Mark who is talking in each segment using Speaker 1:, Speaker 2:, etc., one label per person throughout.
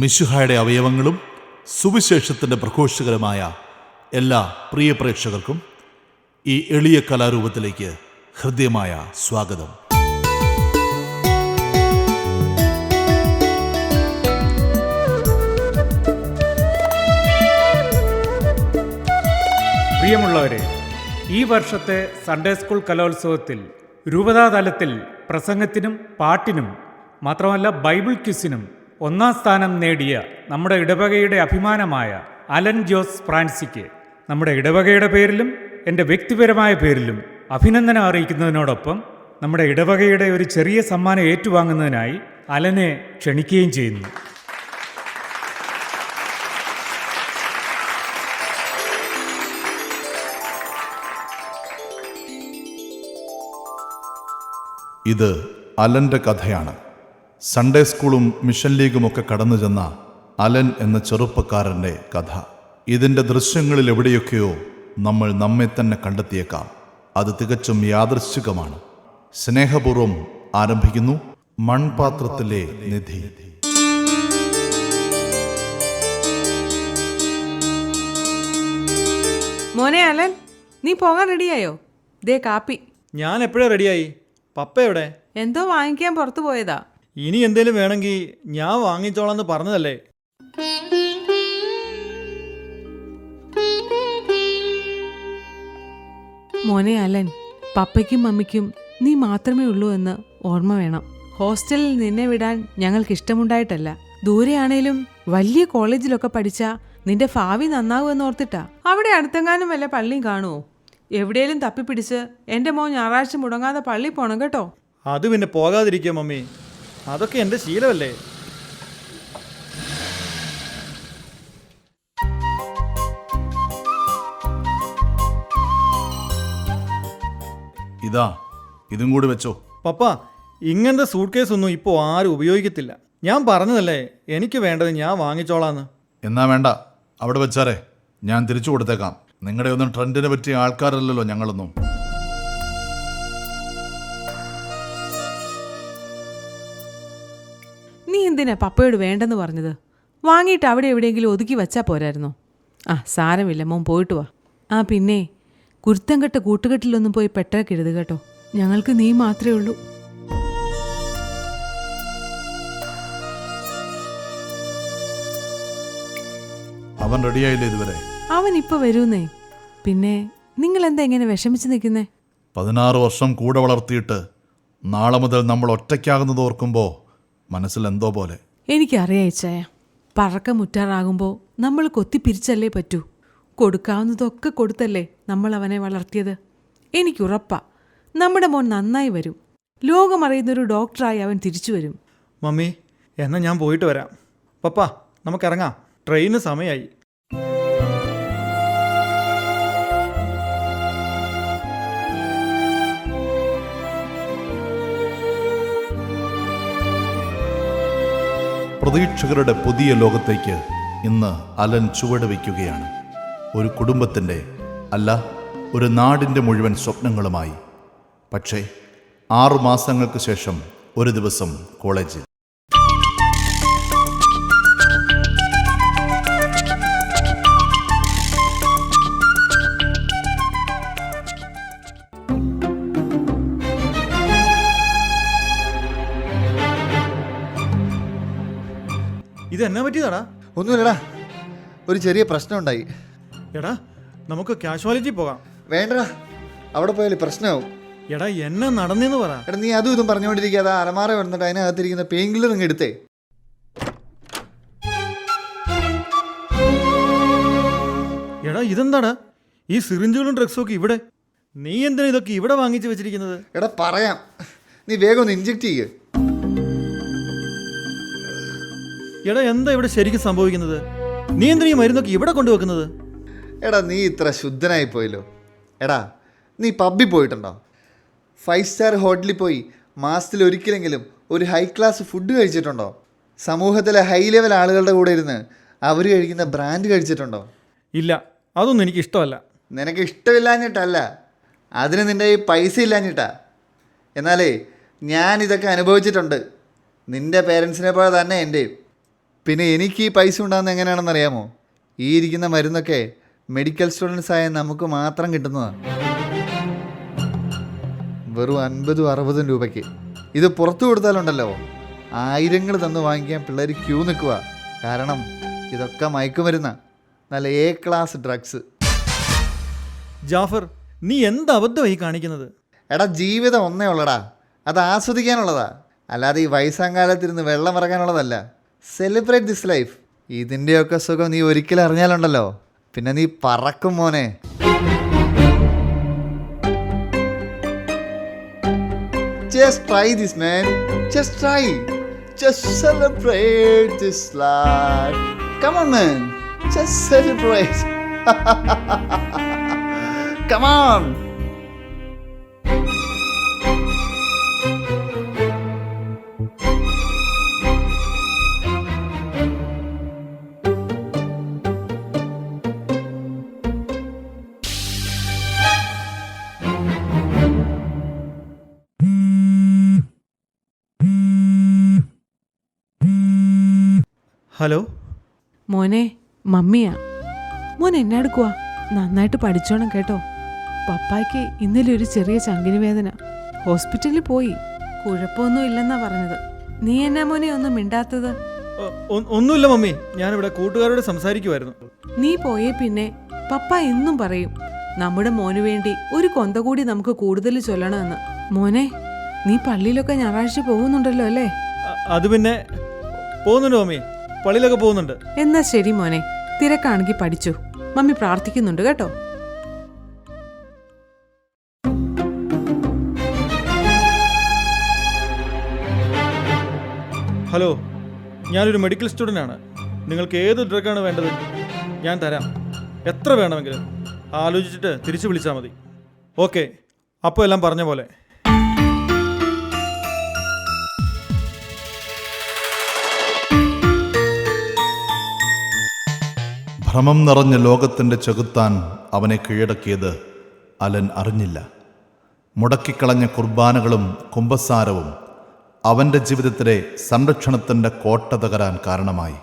Speaker 1: മിശുഹായുടെ അവയവങ്ങളും സുവിശേഷത്തിന്റെ പ്രഘോഷകരമായ എല്ലാ പ്രിയ പ്രേക്ഷകർക്കും ഈ എളിയ കലാരൂപത്തിലേക്ക് ഹൃദ്യമായ സ്വാഗതം.
Speaker 2: പ്രിയമുള്ളവരെ ഈ വർഷത്തെ സൺഡേ സ്കൂൾ കലോത്സവത്തിൽ രൂപതാതലത്തിൽ പ്രസംഗത്തിനും പാട്ടിനും മാത്രമല്ല ബൈബിൾ ക്വിസിനും ഒന്നാം സ്ഥാനം നേടിയ നമ്മുടെ ഇടവകയുടെ അഭിമാനമായ അലൻ ജോസ് ഫ്രാൻസിക്ക് നമ്മുടെ ഇടവകയുടെ പേരിലും എന്റെ വ്യക്തിപരമായ പേരിലും അഭിനന്ദനം അറിയിക്കുന്നതിനോടൊപ്പം നമ്മുടെ ഇടവകയുടെ ഒരു ചെറിയ സമ്മാനം ഏറ്റുവാങ്ങുന്നതിനായി അലനെ ക്ഷണിക്കുകയും ചെയ്യുന്നു.
Speaker 1: ഇത് അലന്റെ കഥയാണ്. സൺഡേ സ്കൂളും മിഷൻ ലീഗുമൊക്കെ കടന്നു ചെന്ന അലൻ എന്ന ചെറുപ്പക്കാരന്റെ കഥ. ഇതിന്റെ ദൃശ്യങ്ങളിൽ എവിടെയൊക്കെയോ നമ്മൾ നമ്മെ തന്നെ കണ്ടെത്തിയേക്കാം. അത് തികച്ചും യാദൃശ്ചികമാണ്. സ്നേഹപൂർവം ആരംഭിക്കുന്നു മൺപാത്രത്തിലെ നിധി.
Speaker 3: മോനെ അലൻ നീ പോകാൻ റെഡിയായോ? ദേ കാപ്പി.
Speaker 4: ഞാൻ എപ്പോഴാ റെഡിയായി? പപ്പ എവിടെ?
Speaker 3: എന്തോ വാങ്ങിക്കാൻ പുറത്തു പോയതാ.
Speaker 4: ഇനി എന്തേലും വേണമെങ്കിൽ ഞാൻ വാങ്ങിച്ചോളാം എന്ന് പറഞ്ഞതല്ലേ?
Speaker 3: മോനെ അലൻ പപ്പയ്ക്കും മമ്മിക്കും നീ മാത്രമേ ഉള്ളൂ എന്ന് ഓർമ്മ വേണം. ഹോസ്റ്റലിൽ നിന്നെ വിടാൻ ഞങ്ങൾക്ക് ഇഷ്ടമുണ്ടായിട്ടല്ല ദൂരെയാണേലും വലിയ കോളേജിലൊക്കെ പഠിച്ച നിന്റെ ഭാവി നന്നാവുമെന്ന് ഓർത്തിട്ടാ അവിടെ അടുത്തെങ്ങാനും വല്ല പള്ളിയും കാണുമോ എവിടെയെങ്കിലും തപ്പിപ്പിടിച്ച് എന്റെ മോൻ ഞായറാഴ്ച മുടങ്ങാതെ പള്ളി പോണം കേട്ടോ.
Speaker 4: അത് പിന്നെ പോകാതിരിക്കുക മമ്മി. അതൊക്കെ എന്റെ ശീലമല്ലേ?
Speaker 1: ഇതാ ഇതും കൂടി വെച്ചോ.
Speaker 4: പപ്പ ഇങ്ങനത്തെ സൂട്ട് കേസ് ഒന്നും ഇപ്പോൾ ആരും ഉപയോഗിക്കത്തില്ല. ഞാൻ പറഞ്ഞതല്ലേ എനിക്ക് വേണ്ടത് ഞാൻ വാങ്ങിച്ചോളാന്ന്.
Speaker 1: എന്നാ വേണ്ട അവിടെ വെച്ചാറേ ഞാൻ തിരിച്ചു കൊടുത്തേക്കാം. നിങ്ങളുടെ ഒന്നും ട്രെൻഡിനെ പറ്റിയ ആൾക്കാരല്ലല്ലോ ഞങ്ങളൊന്നും.
Speaker 3: എന്തിനാ പപ്പയോട് വേണ്ടെന്ന് പറഞ്ഞത്? വാങ്ങിയിട്ട് അവിടെ എവിടെയെങ്കിലും ഒതുക്കി വച്ചാൽ പോരായിരുന്നോ? ആ സാരമില്ല മോൻ പോയിട്ട് വാ. ആ പിന്നെ കുരുത്തം കെട്ട കൂട്ടുകെട്ടിലൊന്നും പോയി പെട്ടേക്കരുത് കേട്ടോ. ഞങ്ങൾക്ക് നീ മാത്രമേ ഉള്ളൂ.
Speaker 1: അവൻ റെഡിയായില്ലേ ഇതുവരെ?
Speaker 3: അവൻ ഇപ്പൊ വരൂന്നേ. പിന്നെ നിങ്ങൾ എന്താ ഇങ്ങനെ വിഷമിച്ച് നിൽക്കുന്നേ?
Speaker 1: പതിനാറ് വർഷം കൂടെ വളർത്തിയിട്ട് നാളെ മുതൽ നമ്മൾ ഒറ്റയ്ക്കാകുന്നത് ഓർക്കുമ്പോൾ മനസ്സിൽ എന്തോ പോലെ.
Speaker 3: എനിക്കറിയാം ഇച്ചായ പറക്ക മുറ്റാറാകുമ്പോൾ നമ്മൾ കൊത്തിപ്പിരിച്ചല്ലേ പറ്റൂ. കൊടുക്കാവുന്നതൊക്കെ കൊടുത്തല്ലേ നമ്മൾ അവനെ വളർത്തിയത്. എനിക്കുറപ്പാ. നമ്മുടെ മോൻ നന്നായി വരും. ലോകമറിയുന്നൊരു ഡോക്ടറായി അവൻ തിരിച്ചു വരും.
Speaker 4: മമ്മി എന്നാ ഞാൻ പോയിട്ട് വരാം. പപ്പ നമുക്കിറങ്ങാം. ട്രെയിന് സമയമായി
Speaker 1: പ്രതീക്ഷകരുടെ പുതിയ ലോകത്തേക്ക് ഇന്ന് അലൻ ചുവട് വയ്ക്കുകയാണ്. ഒരു കുടുംബത്തിന്റെ അല്ല ഒരു നാടിന്റെ മുഴുവൻ സ്വപ്നങ്ങളുമായി. പക്ഷേ ആറു മാസങ്ങൾക്ക് ശേഷം ഒരു ദിവസം കോളേജിൽ.
Speaker 4: ഇത് എന്നാ പറ്റിയതാടാ?
Speaker 5: ഒന്നുമില്ലടാ. ഒരു ചെറിയ പ്രശ്നം ഉണ്ടായി
Speaker 4: എടാ നമുക്ക് കാഷ്വാലിറ്റി പോകാം.
Speaker 5: വേണ്ടടാ. അവിടെ പോയാൽ പ്രശ്നമാവും.
Speaker 4: എടാ എന്നെ നടന്നെന്ന് പറ.
Speaker 5: എടാ നീ അതും ഇതും പറഞ്ഞുകൊണ്ടിരിക്കാതെ അലമാറ വന്നിട്ട് അതിനകത്തിരിക്കുന്ന പെയിൻ കില്ലർ അങ്ങ് എടുത്തേ.
Speaker 4: എടാ ഇതെന്താടാ? ഈ സിറിഞ്ചുകളും ഡ്രഗ്സും ഒക്കെ ഇവിടെ. നീ എന്തിനാ ഇതൊക്കെ ഇവിടെ വാങ്ങിച്ചു വെച്ചിരിക്കുന്നത്?
Speaker 5: എടാ പറയാം. നീ വേഗം ഒന്ന് ഇഞ്ചെക്ട് ചെയ്യ്.
Speaker 4: എടാ എന്താ ഇവിടെ ശരിക്കും സംഭവിക്കുന്നത്? നീ എന്തിനാ ഈ മരുന്നൊക്കെ ഇവിടെ കൊണ്ടുവെക്കുന്നത്?
Speaker 5: എടാ നീ ഇത്ര ശുദ്ധനായി പോയല്ലോ. എടാ നീ പബ്ബിൽ പോയിട്ടുണ്ടോ? ഫൈവ് സ്റ്റാർ ഹോട്ടലിൽ പോയി മാസത്തിൽ ഒരിക്കലെങ്കിലും ഒരു ഹൈ ക്ലാസ് ഫുഡ് കഴിച്ചിട്ടുണ്ടോ? സമൂഹത്തിലെ ഹൈ ലെവൽ ആളുകളുടെ കൂടെ ഇരുന്ന് അവർ കഴിക്കുന്ന ബ്രാൻഡ് കഴിച്ചിട്ടുണ്ടോ?
Speaker 4: ഇല്ല അതൊന്നും എനിക്ക് ഇഷ്ടമല്ല.
Speaker 5: നിനക്ക് ഇഷ്ടമില്ലാഞ്ഞിട്ടല്ല. അതിന് നിന്റെ ഈ പൈസ ഇല്ലാഞ്ഞിട്ടാ. എന്നാലേ ഞാൻ ഇതൊക്കെ അനുഭവിച്ചിട്ടുണ്ട്. നിന്റെ പേരൻസിനെ പോലെ തന്നെ എന്റെയും പിന്നെ എനിക്ക് ഈ പൈസ ഉണ്ടാകുന്നത് എങ്ങനെയാണെന്ന് അറിയാമോ? ഈ ഇരിക്കുന്ന മരുന്നൊക്കെ മെഡിക്കൽ സ്റ്റുഡൻസ് ആയ നമുക്ക് മാത്രം കിട്ടുന്നതാണ്. വെറും അൻപതും അറുപതും രൂപയ്ക്ക്. ഇത് പുറത്തു കൊടുത്താലുണ്ടല്ലോ. ആയിരങ്ങൾ തന്നു വാങ്ങിക്കാൻ പിള്ളേർ ക്യൂ നിൽക്കുക. കാരണം ഇതൊക്കെ മയക്കുമരുന്ന. നല്ല എ ക്ലാസ് ഡ്രഗ്സ്
Speaker 4: ജാഫർ നീ എന്ത് അബദ്ധമായി കാണിക്കുന്നത്?
Speaker 5: എടാ ജീവിതം ഒന്നേ ഉള്ളടാ. അത് ആസ്വദിക്കാനുള്ളതാ. അല്ലാതെ ഈ വയസ്സാങ്കാലത്തിരുന്ന് വെള്ളം ഇറങ്ങാനുള്ളതല്ല. സെലിബ്രേറ്റ് ദിസ് ലൈഫ് ഇതിൻ്റെയൊക്കെ സുഖം നീ ഒരിക്കലും അറിഞ്ഞാലുണ്ടല്ലോ പിന്നെ നീ പറക്കും മോനെ Just try this, man. Just try. Just celebrate this life. Come on, man. Just celebrate. Come on.
Speaker 4: Hello?
Speaker 3: മോനെ മമ്മിയാ. മോൻ എന്നാ എടുക്കുവാ. നന്നായിട്ട് പഠിച്ചോണം കേട്ടോ. പപ്പായ്ക്ക് ഇന്നലെ ഒരു ചെറിയ ചങ്കിന് വേദന. ഹോസ്പിറ്റലിൽ പോയി. കുഴപ്പമൊന്നും ഇല്ലെന്നാ പറഞ്ഞത്. നീ എന്നാ മോനെ ഒന്നും മിണ്ടാത്തത്?
Speaker 4: ഒന്നുമില്ല മമ്മി. ഞാനിവിടെ കൂട്ടുകാരോട് സംസാരിക്കുമായിരുന്നു
Speaker 3: നീ പോയേ പിന്നെ പപ്പ എന്നും പറയും നമ്മുടെ മോനു വേണ്ടി ഒരു കൊന്ത കൂടി നമുക്ക് കൂടുതൽ ചൊല്ലണമെന്ന്. മോനെ നീ പള്ളിയിലൊക്കെ ഞായറാഴ്ച പോകുന്നുണ്ടല്ലോ അല്ലേ?
Speaker 4: അത് പിന്നെ പോകുന്നുണ്ട് മമ്മി. പള്ളിയിലൊക്കെ പോകുന്നുണ്ട്.
Speaker 3: എന്നാ ശരി മോനെ. തിരക്കാണെങ്കിൽ പഠിച്ചു. മമ്മി പ്രാർത്ഥിക്കുന്നുണ്ട് കേട്ടോ.
Speaker 4: ഹലോ ഞാനൊരു മെഡിക്കൽ സ്റ്റുഡന്റ് ആണ്. നിങ്ങൾക്ക് ഏത് ഡ്രഗാണ് വേണ്ടത്? ഞാൻ തരാം. എത്ര വേണമെങ്കിലും. ആലോചിച്ചിട്ട് തിരിച്ചു വിളിച്ചാൽ മതി. ഓക്കെ അപ്പോൾ എല്ലാം പറഞ്ഞ പോലെ.
Speaker 1: ഭ്രമം നിറഞ്ഞ ലോകത്തിന്റെ ചെകുത്താൻ അവനെ കീഴടക്കിയത് അലൻ അറിഞ്ഞില്ല. മുടക്കിക്കളഞ്ഞ കുർബാനകളും കുംഭസാരവും അവന്റെ ജീവിതത്തിലെ സംരക്ഷണത്തിന്റെ കോട്ട തകരാൻ കാരണമായി.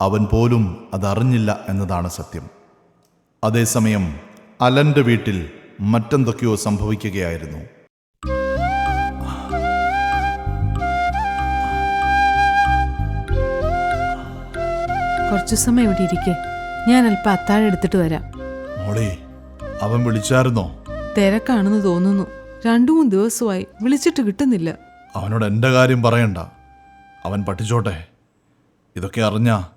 Speaker 1: അവൻ പോലും അതറിഞ്ഞില്ല എന്നതാണ് സത്യം. അതേസമയം അലന്റെ വീട്ടിൽ മറ്റെന്തൊക്കെയോ സംഭവിക്കുകയായിരുന്നു.
Speaker 3: കുറച്ചു സമയം ഇവിടെ ഇരിക്കെ. ഞാൻ അല്പം അത്താഴം എടുത്തിട്ട് വരാം.
Speaker 1: മോളെ അവൻ വിളിച്ചായിരുന്നോ?
Speaker 3: തിരക്കാണെന്ന് തോന്നുന്നു. രണ്ടു മൂന്ന് ദിവസമായി വിളിച്ചിട്ട് കിട്ടുന്നില്ല.
Speaker 1: അവനോട് എന്റെ കാര്യം പറയണ്ട. അവൻ പഠിച്ചോട്ടെ. ഇതൊക്കെ അറിഞ്ഞാ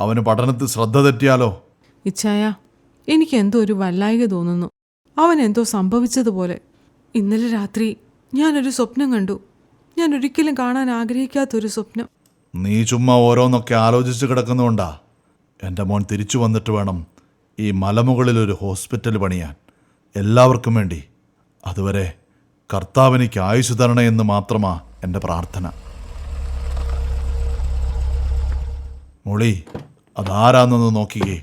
Speaker 1: അവന് പഠനത്തിൽ ശ്രദ്ധ തെറ്റിയാലോ?
Speaker 3: ഇച്ഛായ എനിക്ക് എന്തോ ഒരു വല്ലായിക തോന്നുന്നു. അവൻ എന്തോ സംഭവിച്ചതുപോലെ. ഇന്നലെ രാത്രി ഞാനൊരു സ്വപ്നം കണ്ടു. ഞാൻ ഒരിക്കലും കാണാൻ ആഗ്രഹിക്കാത്തൊരു സ്വപ്നം.
Speaker 1: നീ ചുമ്മാ ഓരോന്നൊക്കെ ആലോചിച്ച് കിടക്കുന്നതുകൊണ്ടാ. എന്റെ മോൻ തിരിച്ചു വന്നിട്ട് വേണം ഈ മലമുകളിൽ ഒരു ഹോസ്പിറ്റൽ പണിയാൻ. എല്ലാവർക്കും വേണ്ടി. അതുവരെ കർത്താവിനിക്ക് ആയുസ് എന്ന് മാത്രമാ എന്റെ പ്രാർത്ഥന. മൊളി അതാരാന്നൊന്ന് നോക്കിക്കേ.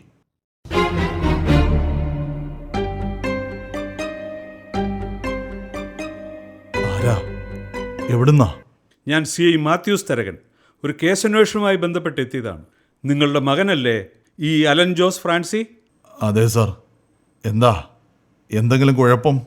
Speaker 1: ആരാ? എവിടുന്നാ?
Speaker 6: ഞാൻ സി ഐ മാത്യൂസ് തരകൻ. ഒരു കേസന്വേഷണവുമായി ബന്ധപ്പെട്ട് എത്തിയതാണ് നിങ്ങളുടെ മകനല്ലേ ഈ അലൻ ജോസ് ഫ്രാൻസി?
Speaker 1: അതെ സാർ. എന്താ? എന്തെങ്കിലും കുഴപ്പം?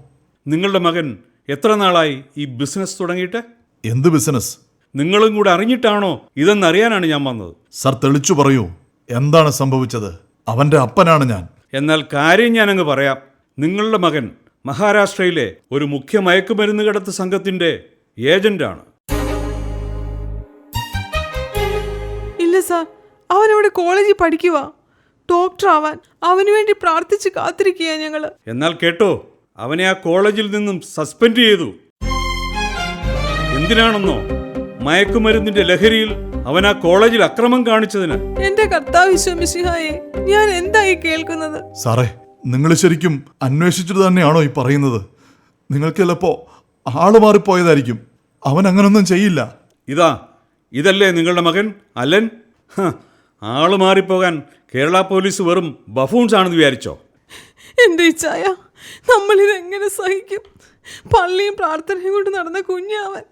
Speaker 6: നിങ്ങളുടെ മകൻ എത്ര നാളായി ഈ ബിസിനസ് തുടങ്ങിയിട്ട്?
Speaker 1: എന്ത് ബിസിനസ്?
Speaker 6: നിങ്ങളും കൂടെ അറിഞ്ഞിട്ടാണോ ഇതെന്നറിയാനാണ് ഞാൻ വന്നത്?
Speaker 1: സാർ തെളിച്ചു പറയൂ. എന്താണ് സംഭവിച്ചത്? അവന്റെ അപ്പനാണ് ഞാൻ.
Speaker 6: എന്നാൽ കാര്യം ഞാനങ്ങ് പറയാം. നിങ്ങളുടെ മകൻ മഹാരാഷ്ട്രയിലെ ഒരു മുഖ്യ മയക്കുമരുന്ന് കടത്ത് സംഘത്തിന്റെ ഏജന്റാണ്.
Speaker 3: സാർ. അവൻ അവിടെ കോളേജിൽ പഠിക്കുക ഡോക്ടർ ആവാൻ അവന് വേണ്ടി പ്രാർത്ഥിച്ച് കാത്തിരിക്കുക ഞങ്ങൾ
Speaker 6: എന്നാൽ കേട്ടോ അവനെ ആ കോളേജിൽ നിന്നും സസ്പെൻഡ് ചെയ്തു. എന്തിനാണെന്നോ? മയക്കുമരുന്നിന്റെ ലഹരിയിൽ അവൻ ആ കോളേജിൽ അക്രമം കാണിച്ചതിന്.
Speaker 3: എന്റെ കർത്താവ് വിശ്വമിശിഹായെ ഞാൻ എന്തായി കേൾക്കുന്നത്?
Speaker 1: സാറേ നിങ്ങൾ ശരിക്കും അന്വേഷിച്ചിട്ട് തന്നെയാണോ ഈ പറയുന്നത്? നിങ്ങൾക്ക് ചിലപ്പോ ആൾ മാറിപ്പോയതായിരിക്കും. അവൻ അങ്ങനൊന്നും ചെയ്യില്ല.
Speaker 6: ഇതാ ഇതല്ലേ നിങ്ങളുടെ മകൻ അലൻ? ആൾ മാറിപ്പോകാൻ കേരള പോലീസ് വെറും ബഫൂൺസ് ആണെന്ന് വിചാരിച്ചോ?
Speaker 3: എന്റെ ഇച്ഛായ നമ്മളിത് എങ്ങനെ സഹിക്കും? പള്ളിയും പ്രാർത്ഥനയും കൊണ്ട് നടന്ന കുഞ്ഞാവൻ.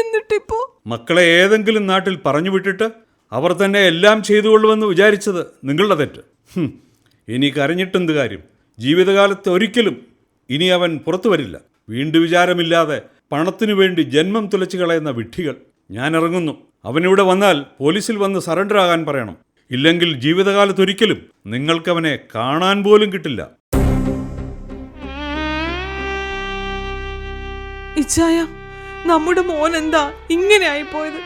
Speaker 3: എന്നിട്ടിപ്പോ?
Speaker 6: മക്കളെ ഏതെങ്കിലും നാട്ടിൽ പറഞ്ഞു വിട്ടിട്ട് അവർ തന്നെ എല്ലാം ചെയ്തുകൊള്ളുമെന്ന് വിചാരിച്ചത് നിങ്ങളുടെ തെറ്റ്. ഇനി കരഞ്ഞിട്ടെന്ത് കാര്യം? ജീവിതകാലത്ത് ഒരിക്കലും ഇനി അവൻ പുറത്തു വരില്ല. വീണ്ടു വിചാരമില്ലാതെ പണത്തിനു വേണ്ടി ജന്മം തുലച്ചു കളയുന്ന വിഡ്ഢികൾ. ഞാൻ ഇറങ്ങുന്നു. അവനിവിടെ വന്നാൽ പോലീസിൽ വന്ന് സറണ്ടർ ആകാൻ പറയണം. ഇല്ലെങ്കിൽ ജീവിതകാലത്തൊരിക്കലും നിങ്ങൾക്കവനെ കാണാൻ പോലും കിട്ടില്ല.
Speaker 3: ഇച്ചായ നമ്മുടെ മോൻ എന്താ ഇങ്ങനെ ആയി ആയിപ്പോയത്?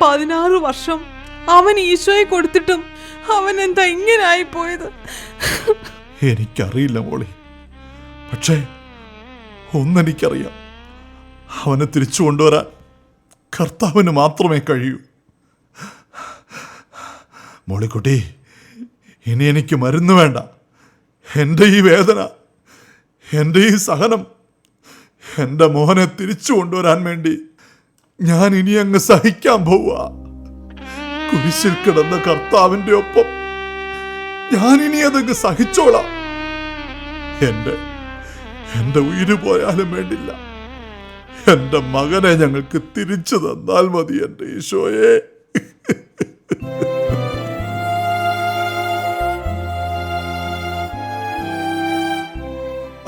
Speaker 3: പതിനാറ് വർഷം അവൻ ഈശോയെ കൊടുത്തിട്ടും അവൻ എന്താ ഇങ്ങനെ ആയി ആയിപ്പോയത്?
Speaker 1: എനിക്കറിയില്ല മോളി. പക്ഷേ ഒന്നെനിക്കറിയാം. അവനെ തിരിച്ചു കൊണ്ടുവരാൻ കർത്താവിന് മാത്രമേ കഴിയൂ. മോളിക്കുട്ടി ഇനി എനിക്ക് മരുന്ന് വേണ്ട. എന്റെ ഈ വേദന എന്റെ ഈ സഹനം എന്റെ മോനെ തിരിച്ചു കൊണ്ടുവരാൻ വേണ്ടി ഞാൻ ഇനി അങ്ങ് സഹിക്കാൻ പോവുക. കുരിശിൽ കിടന്ന കർത്താവിന്റെ ഒപ്പം ഞാൻ ഇനി അതങ്ങ് സഹിച്ചോളാം. എന്റെ എന്റെ ഉയിര് പോയാലും വേണ്ടില്ല. എന്റെ മകനെ ഞങ്ങൾക്ക് തിരിച്ചു തന്നാൽ മതി എന്റെ ഈശോയെ.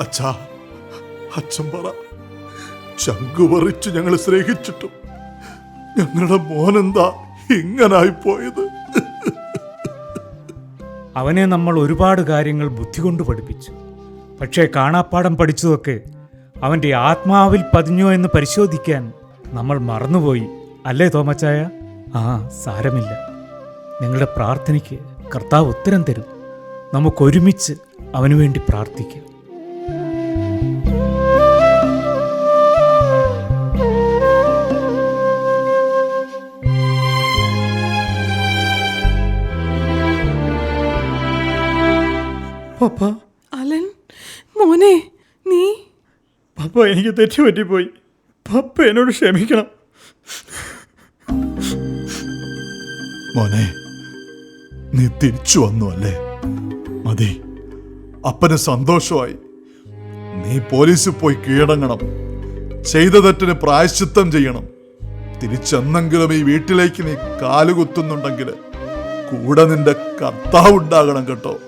Speaker 1: അച്ഛാ അച്ഛൻ പറ. ചങ്കു പറിച്ച് ഞങ്ങൾ സ്നേഹിച്ചിട്ടും ഞങ്ങളുടെ മോനെന്താ ഇങ്ങനായി പോയത്?
Speaker 2: അവനെ നമ്മൾ ഒരുപാട് കാര്യങ്ങൾ ബുദ്ധി കൊണ്ട് പഠിപ്പിച്ചു. പക്ഷേ കാണാപ്പാടം പഠിച്ചതൊക്കെ അവന്റെ ആത്മാവിൽ പതിഞ്ഞോ എന്ന് പരിശോധിക്കാൻ നമ്മൾ മറന്നുപോയി. അല്ലേ തോമച്ചായ? ആ സാരമില്ല. നിങ്ങളുടെ പ്രാർത്ഥനയ്ക്ക് കർത്താവ് ഉത്തരം തരും. നമുക്കൊരുമിച്ച് അവനുവേണ്ടി പ്രാർത്ഥിക്കാം.
Speaker 4: പപ്പ എനിക്ക് തെറ്റ് പറ്റിപ്പോയി. പപ്പ എന്നോട് ക്ഷമിക്കണം.
Speaker 1: മോനെ നീ തിരിച്ചു വന്നു അല്ലേ? മതി. അപ്പന് സന്തോഷമായി. നീ പോലീസിൽ പോയി കീഴടങ്ങണം. ചെയ്ത തെറ്റിന് പ്രായശ്ചിത്തം ചെയ്യണം. തിരിച്ചെന്നെങ്കിലും ഈ വീട്ടിലേക്ക് നീ കാലുകുത്തുന്നുണ്ടെങ്കിൽ കൂടെ നിന്റെ കർത്താവ് ഉണ്ടാകണം കേട്ടോ.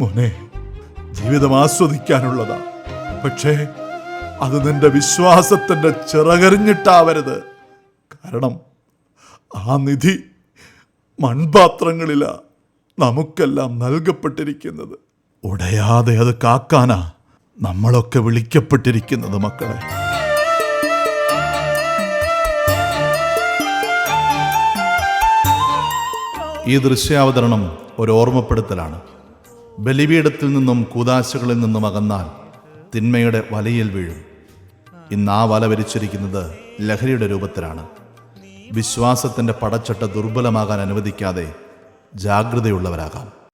Speaker 1: മോനെ ജീവിതം ആസ്വദിക്കാനുള്ളതാ. പക്ഷേ അത് നിന്റെ വിശ്വാസത്തിന്റെ ചിറകരിഞ്ഞിട്ടാവരുത്. കാരണം ആ നിധി മൺപാത്രങ്ങളിലാ നമുക്കെല്ലാം നൽകപ്പെട്ടിരിക്കുന്നത്. ഉടയാതെ അത് കാക്കാനാ നമ്മളൊക്കെ വിളിക്കപ്പെട്ടിരിക്കുന്നത് മക്കളെ. ഈ ദൃശ്യാവതരണം ഒരു ഓർമ്മപ്പെടുത്തലാണ്. ബലിപീഠത്തിൽ നിന്നും കൂതാശകളിൽ നിന്നും അകന്നാൽ തിന്മയുടെ വലയിൽ വീഴും. ഇന്ന് ആ വല വരിച്ചിരിക്കുന്നത് ലഹരിയുടെ രൂപത്തിലാണ്. വിശ്വാസത്തിന്റെ പടച്ചട്ട ദുർബലമാകാൻ അനുവദിക്കാതെ ജാഗ്രതയുള്ളവരാകാം.